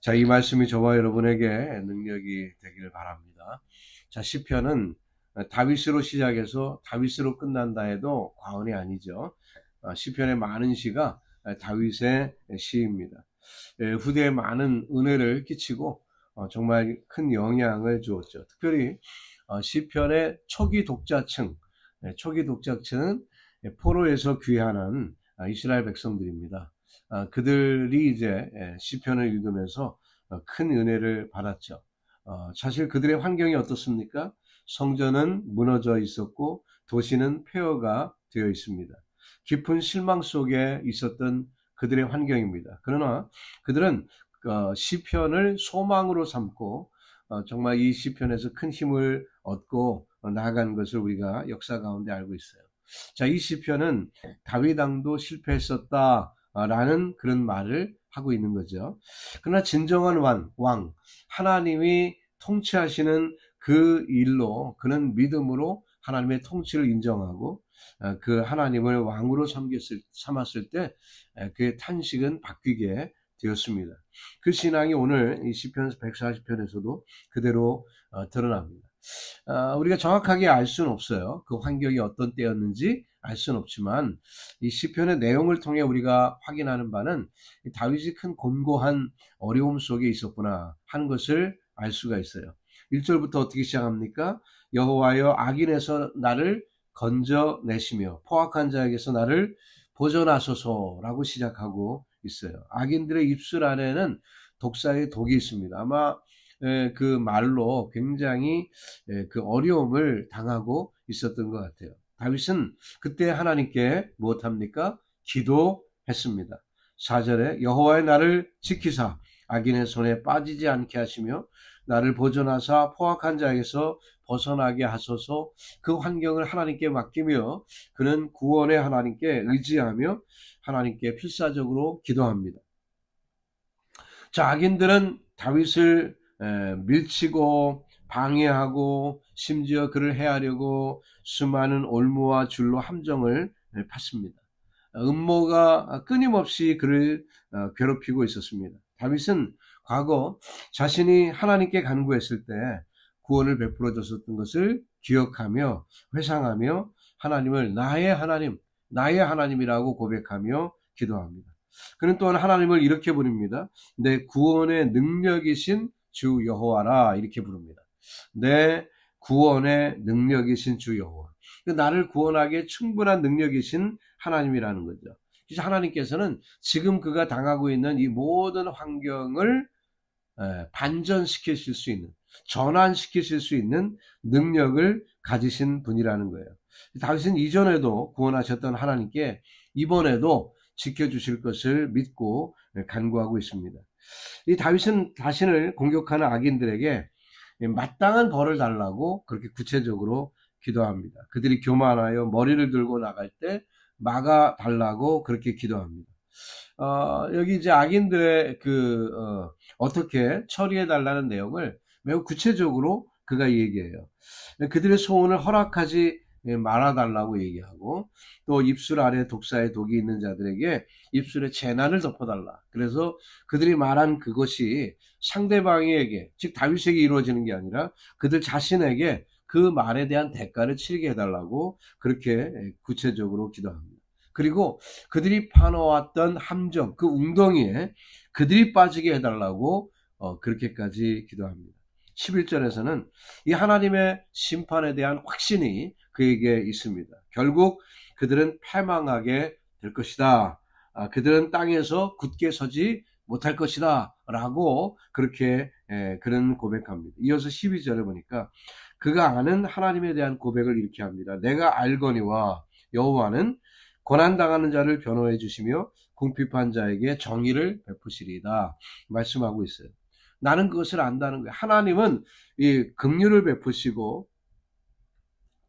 자, 이 말씀이 저와 여러분에게 능력이 되기를 바랍니다. 자, 시편은 다윗으로 시작해서 다윗으로 끝난다 해도 과언이 아니죠. 어, 시편의 많은 시가 다윗의 시입니다. 예, 후대에 많은 은혜를 끼치고 어, 정말 큰 영향을 주었죠. 특별히 어, 시편의 초기 독자층, 예, 초기 독자층은 포로에서 귀환한 아, 이스라엘 백성들입니다. 아, 그들이 이제 예, 시편을 읽으면서 큰 은혜를 받았죠. 사실 그들의 환경이 어떻습니까? 성전은 무너져 있었고 도시는 폐허가 되어 있습니다. 깊은 실망 속에 있었던 그들의 환경입니다. 그러나 그들은 어, 시편을 소망으로 삼고 어, 정말 이 시편에서 큰 힘을 얻고 나아간 것을 우리가 역사 가운데 알고 있어요. 자, 이 시편은 다윗 왕도 실패했었다 라는 그런 말을 하고 있는 거죠. 그러나 진정한 왕, 왕 하나님이 통치하시는 그 일로 그는 믿음으로 하나님의 통치를 인정하고 어, 그 하나님을 왕으로 삼겼을, 삼았을 때 그의 탄식은 바뀌게 되었습니다. 그 신앙이 오늘 이 시편 140편에서도 그대로 어, 드러납니다. 아, 우리가 정확하게 알 수는 없어요. 그 환경이 어떤 때였는지 알 수는 없지만 이 시편의 내용을 통해 우리가 확인하는 바는 다윗이 큰 곤고한 어려움 속에 있었구나 하는 것을 알 수가 있어요. 1절부터 어떻게 시작합니까? 여호와여 악인에서 나를 건져내시며 포악한 자에게서 나를 보존하소서라고 시작하고 있어요. 악인들의 입술 안에는 독사의 독이 있습니다. 아마 그 말로 굉장히 그 어려움을 당하고 있었던 것 같아요. 다윗은 그때 하나님께 무엇합니까? 기도했습니다. 4절에 여호와의 나를 지키사 악인의 손에 빠지지 않게 하시며 나를 보존하사 포악한 자에게서 벗어나게 하소서 그 환경을 하나님께 맡기며 그는 구원의 하나님께 의지하며 하나님께 필사적으로 기도합니다. 자, 악인들은 다윗을 밀치고 방해하고 심지어 그를 해하려고 수많은 올무와 줄로 함정을 팠습니다. 음모가 끊임없이 그를 어, 괴롭히고 있었습니다. 다윗은 과거 자신이 하나님께 간구했을 때 구원을 베풀어 줬었던 것을 기억하며 회상하며 하나님을 나의 하나님, 나의 하나님이라고 고백하며 기도합니다. 그는 또한 하나님을 이렇게 부릅니다. 내 구원의 능력이신 주 여호와라 이렇게 부릅니다. 내 구원의 능력이신 주 여호와. 그 나를 구원하기에 충분한 능력이신 하나님이라는 거죠. 그래서 하나님께서는 지금 그가 당하고 있는 이 모든 환경을 반전시키실 수 있는, 전환시키실 수 있는 능력을 가지신 분이라는 거예요. 다윗은 이전에도 구원하셨던 하나님께 이번에도 지켜주실 것을 믿고 간구하고 있습니다. 이 다윗은 자신을 공격하는 악인들에게 마땅한 벌을 달라고 그렇게 구체적으로 기도합니다. 그들이 교만하여 머리를 들고 나갈 때 막아 달라고 그렇게 기도합니다. 어, 여기 이제 악인들의 그 어, 떻게 처리해 달라는 내용을 매우 구체적으로 그가 얘기해요. 그들의 소원을 허락하지 말아달라고 얘기하고 또 입술 아래 독사의 독이 있는 자들에게 입술에 재난을 덮어달라. 그래서 그들이 말한 그것이 상대방에게 즉 다윗에게 이루어지는 게 아니라 그들 자신에게 그 말에 대한 대가를 치르게 해달라고 그렇게 구체적으로 기도합니다. 그리고 그들이 파놓았던 함정, 그 웅덩이에 그들이 빠지게 해달라고 어, 그렇게까지 기도합니다. 11절에서는 이 하나님의 심판에 대한 확신이 그에게 있습니다. 결국 그들은 패망하게 될 것이다. 아, 그들은 땅에서 굳게 서지 못할 것이다. 라고 그렇게 에, 그런 고백합니다. 이어서 12절에 보니까 그가 아는 하나님에 대한 고백을 이렇게 합니다. 내가 알거니와 여호와는 고난당하는 자를 변호해 주시며 궁핍한 자에게 정의를 베푸시리다 말씀하고 있어요. 나는 그것을 안다는 거예요. 하나님은 이 긍휼을 베푸시고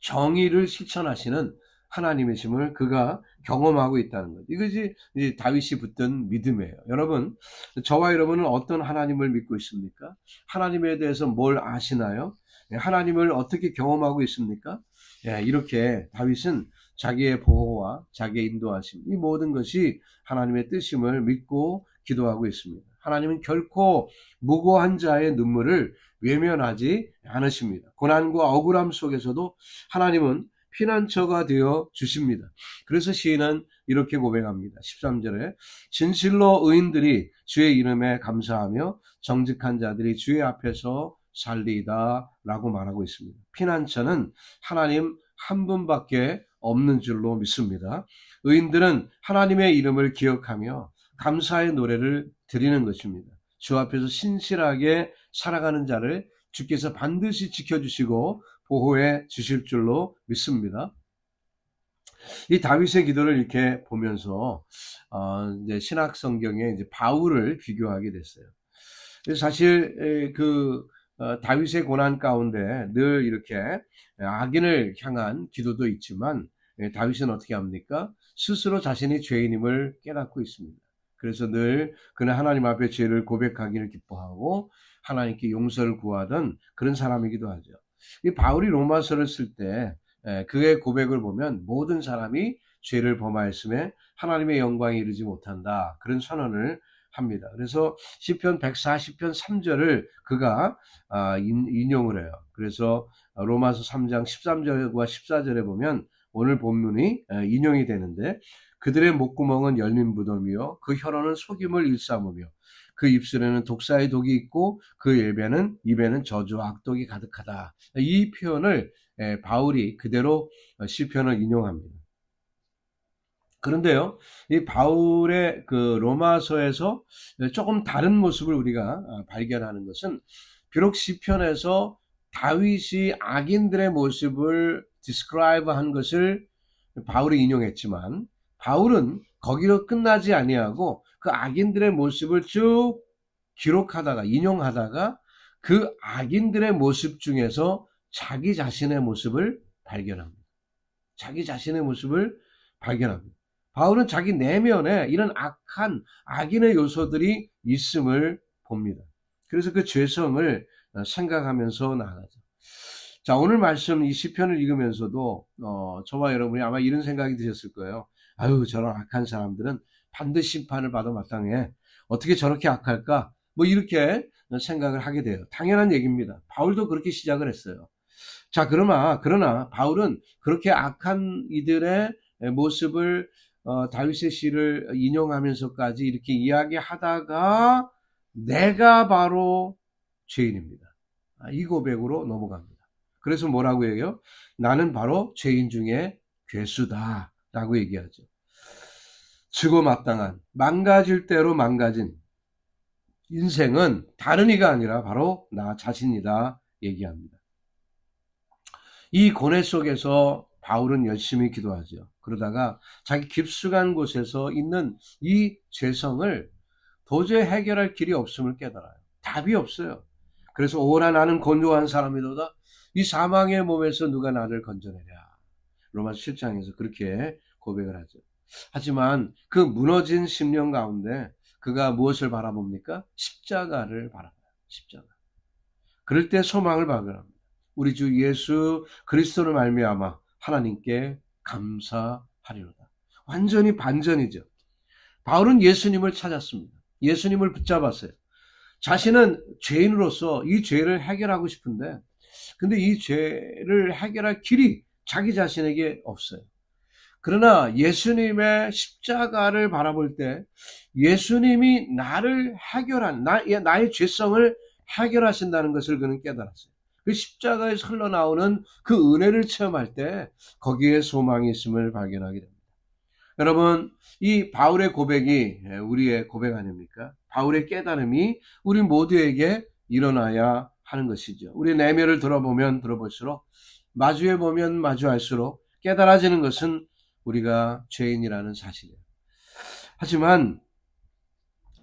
정의를 실천하시는 하나님의 심을 그가 경험하고 있다는 거죠. 이것이 다윗이 붙든 믿음이에요. 여러분, 저와 여러분은 어떤 하나님을 믿고 있습니까? 하나님에 대해서 뭘 아시나요? 예, 하나님을 어떻게 경험하고 있습니까? 예, 이렇게 다윗은 자기의 보호와 자기의 인도하심, 이 모든 것이 하나님의 뜻임을 믿고 기도하고 있습니다. 하나님은 결코 무고한 자의 눈물을 외면하지 않으십니다. 고난과 억울함 속에서도 하나님은 피난처가 되어 주십니다. 그래서 시인은 이렇게 고백합니다. 13절에 진실로 의인들이 주의 이름에 감사하며 정직한 자들이 주의 앞에서 살리다 라고 말하고 있습니다. 피난처는 하나님 한 분밖에 없는 줄로 믿습니다. 의인들은 하나님의 이름을 기억하며 감사의 노래를 드리는 것입니다. 주 앞에서 신실하게 살아가는 자를 주께서 반드시 지켜주시고 보호해 주실 줄로 믿습니다. 이 다윗의 기도를 이렇게 보면서 어, 이제 신학 성경에 이제 바울을 비교하게 됐어요. 사실 그 어, 다윗의 고난 가운데 늘 이렇게 악인을 향한 기도도 있지만 예, 다윗은 어떻게 합니까? 스스로 자신이 죄인임을 깨닫고 있습니다. 그래서 늘 그는 하나님 앞에 죄를 고백하기를 기뻐하고 하나님께 용서를 구하던 그런 사람이기도 하죠. 이 바울이 로마서를 쓸 때 그의 고백을 보면 모든 사람이 죄를 범하였음에 하나님의 영광에 이르지 못한다. 그런 선언을 합니다. 그래서 시편 140편 3절을 그가 아, 인용을 해요. 그래서 로마서 3장 13절과 14절에 보면 오늘 본문이 인용이 되는데 그들의 목구멍은 열린 무덤이요 그 혀로는 속임을 일삼으며 그 입술에는 독사의 독이 있고 그 입에는 입에는 저주와 악독이 가득하다. 이 표현을 바울이 그대로 시편을 인용합니다. 그런데요, 이 바울의 그 로마서에서 조금 다른 모습을 우리가 아, 발견하는 것은 비록 시편에서 다윗이 악인들의 모습을 디스크라이브 한 것을 바울이 인용했지만 바울은 거기로 끝나지 아니하고 그 악인들의 모습을 쭉 기록하다가 인용하다가 그 악인들의 모습 중에서 자기 자신의 모습을 발견합니다. 자기 자신의 모습을 발견합니다. 바울은 자기 내면에 이런 악한 악인의 요소들이 있음을 봅니다. 그래서 그 죄성을 생각하면서 나아가죠. 자, 오늘 말씀 이 시편을 읽으면서도 어, 저와 여러분이 아마 이런 생각이 드셨을 거예요. 아유, 저런 악한 사람들은 반드시 심판을 받아 마땅해. 어떻게 저렇게 악할까? 뭐 이렇게 생각을 하게 돼요. 당연한 얘기입니다. 바울도 그렇게 시작을 했어요. 자, 그러나 그러나 바울은 그렇게 악한 이들의 모습을 어, 다윗의 시를 인용하면서까지 이렇게 이야기하다가 내가 바로 죄인입니다. 아, 이 고백으로 넘어갑니다. 그래서 뭐라고 얘기해요? 나는 바로 죄인 중에 괴수다. 라고 얘기하죠. 죽어 마땅한, 망가질 대로 망가진 인생은 다른 이가 아니라 바로 나 자신이다. 얘기합니다. 이 고뇌 속에서 바울은 열심히 기도하죠. 그러다가 자기 깊숙한 곳에서 있는 이 죄성을 도저히 해결할 길이 없음을 깨달아요. 답이 없어요. 그래서 오라 나는 건조한 사람이로다. 이 사망의 몸에서 누가 나를 건져내랴. 로마서 7장에서 그렇게 고백을 하죠. 하지만 그 무너진 심령 가운데 그가 무엇을 바라봅니까? 십자가를 바라봐요. 십자가. 그럴 때 소망을 발견합니다. 우리 주 예수 그리스도를 말미암아 하나님께 감사하리로다. 완전히 반전이죠. 바울은 예수님을 찾았습니다. 예수님을 붙잡았어요. 자신은 죄인으로서 이 죄를 해결하고 싶은데, 근데 이 죄를 해결할 길이 자기 자신에게 없어요. 그러나 예수님의 십자가를 바라볼 때 예수님이 나를 해결한, 나, 나의 죄성을 해결하신다는 것을 그는 깨달았어요. 그 십자가에서 흘러나오는 그 은혜를 체험할 때 거기에 소망이 있음을 발견하게 됩니다. 여러분, 이 바울의 고백이 우리의 고백 아닙니까? 바울의 깨달음이 우리 모두에게 일어나야 하는 것이죠. 우리 내면을 들어보면 들어볼수록 마주해 보면 마주할수록 깨달아지는 것은 우리가 죄인이라는 사실이에요. 하지만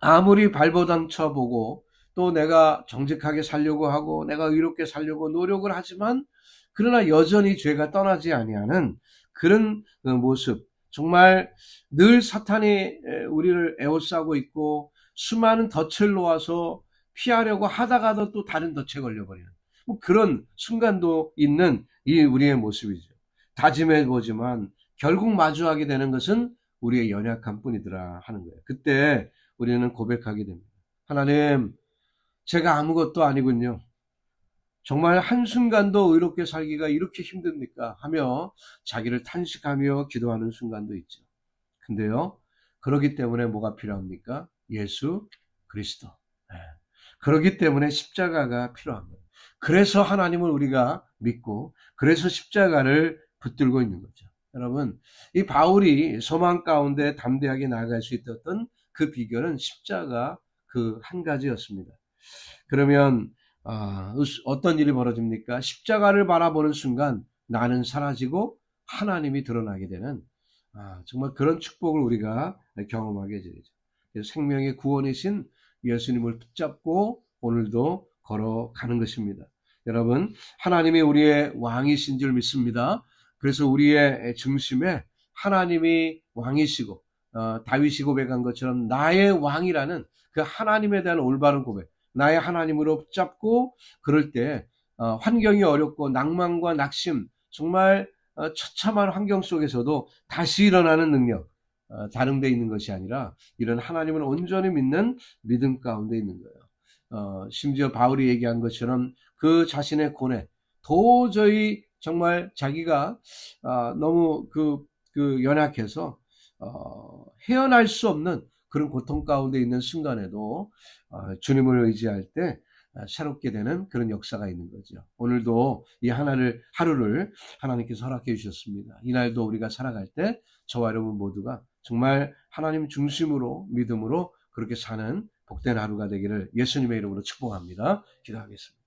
아무리 발버둥 쳐보고 또 내가 정직하게 살려고 하고 내가 의롭게 살려고 노력을 하지만 그러나 여전히 죄가 떠나지 아니하는 그런 그 모습 정말 늘 사탄이 우리를 에워싸고 있고 수많은 덫을 놓아서 피하려고 하다가도 또 다른 덫에 걸려버리는 뭐 그런 순간도 있는 이 우리의 모습이죠. 다짐해 보지만 결국 마주하게 되는 것은 우리의 연약함 뿐이더라 하는 거예요. 그때 우리는 고백하게 됩니다. 하나님, 제가 아무것도 아니군요. 정말 한순간도 의롭게 살기가 이렇게 힘듭니까? 하며 자기를 탄식하며 기도하는 순간도 있죠. 근데요, 그러기 때문에 뭐가 필요합니까? 예수 그리스도. 네. 그러기 때문에 십자가가 필요합니다. 그래서 하나님을 우리가 믿고, 그래서 십자가를 붙들고 있는 거죠. 여러분, 이 바울이 소망 가운데 담대하게 나아갈 수 있었던 그 비결은 십자가 그 한 가지였습니다. 그러면 아, 어떤 일이 벌어집니까? 십자가를 바라보는 순간 나는 사라지고 하나님이 드러나게 되는 아, 정말 그런 축복을 우리가 경험하게 되죠. 생명의 구원이신 예수님을 붙잡고 오늘도 걸어가는 것입니다. 여러분, 하나님이 우리의 왕이신 줄 믿습니다. 그래서 우리의 중심에 하나님이 왕이시고 어, 다윗이 고백한 것처럼 나의 왕이라는 그 하나님에 대한 올바른 고백, 나의 하나님으로 붙잡고 그럴 때 어, 환경이 어렵고 낭만과 낙심, 정말 어, 처참한 환경 속에서도 다시 일어나는 능력, 어, 다른데 있는 것이 아니라 이런 하나님을 온전히 믿는 믿음 가운데 있는 거예요. 어, 심지어 바울이 얘기한 것처럼 그 자신의 고뇌, 도저히 정말 자기가 어, 너무 그, 그 연약해서 어, 헤어날 수 없는 그런 고통 가운데 있는 순간에도 어, 주님을 의지할 때 어, 새롭게 되는 그런 역사가 있는 거죠. 오늘도 이 하나를 하루를 하나님께서 허락해 주셨습니다. 이날도 우리가 살아갈 때 저와 여러분 모두가 정말 하나님 중심으로 믿음으로 그렇게 사는 복된 하루가 되기를 예수님의 이름으로 축복합니다. 기도하겠습니다.